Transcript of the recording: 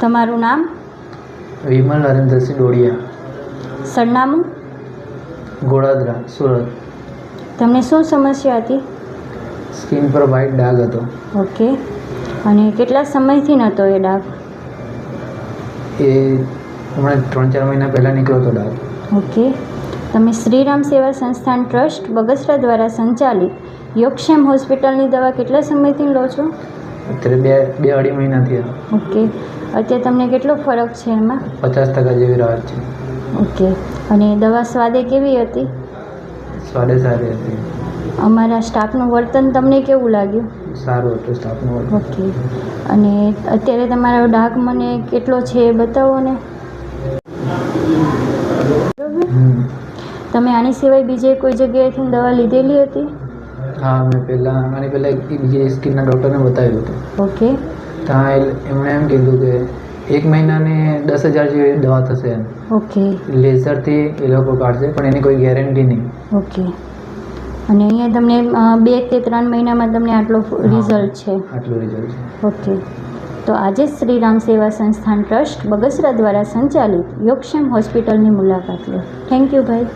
તમારું નામ? વિમલ નરેન્દ્રસિંહ ડોડિયા. સરનામું? ગોળાદરા સુરત. તમને શું સમસ્યા હતી? સ્કિન પર વ્હાઇટ ડાઘ હતો. ઓકે. અને કેટલા સમયથી નહોતો એ ડાઘ? એ હમણાં ત્રણ ચાર મહિના પહેલાં નીકળ્યો હતો ડાઘ. ઓકે. તમે શ્રીરામ સેવા સંસ્થાન ટ્રસ્ટ બગસરા દ્વારા સંચાલિત યોગક્ષેમ હોસ્પિટલની દવા કેટલા સમયથી લો છો? અત્યારે બે બે અઢી મહિના થયા. ઓકે. અત્યારે તમને કેટલો ફરક છે એમાં? પચાસ ટકા જેવી રાહત છે. ઓકે. અને દવા સ્વાદે કેવી હતી? સ્વાદે સારી હતી. અમારા સ્ટાફનું વર્તન તમને કેવું લાગ્યું? સારું હતું સ્ટાફનું વર્તન. ઓકે. અને અત્યારે તમારો ડાઘ મને કેટલો છે એ બતાવો ને. તમે આની સિવાય બીજે કોઈ જગ્યાએથી દવા લીધેલી હતી? હા મેં પહેલાં મને પહેલાં એક બીજી સ્કિનના ડૉક્ટરને બતાવ્યું હતું. ઓકે ત્યાં એમણે એમ કીધું કે એક મહિનાને દસ હજાર જેવી દવા થશે એમ. ઓકે લેઝરથી એ લોકો કાઢશે પણ એની કોઈ ગેરંટી નહીં. ઓકે અને અહીંયા તમને બે કે ત્રણ મહિનામાં તમને આટલો રિઝલ્ટ છે. આટલું રિઝલ્ટ છે. ઓકે તો આજે જ શ્રીરામ સેવા સંસ્થાન ટ્રસ્ટ બગસરા દ્વારા સંચાલિત યોગક્ષેમ હોસ્પિટલની મુલાકાત લો. થેન્ક યુ ભાઈ.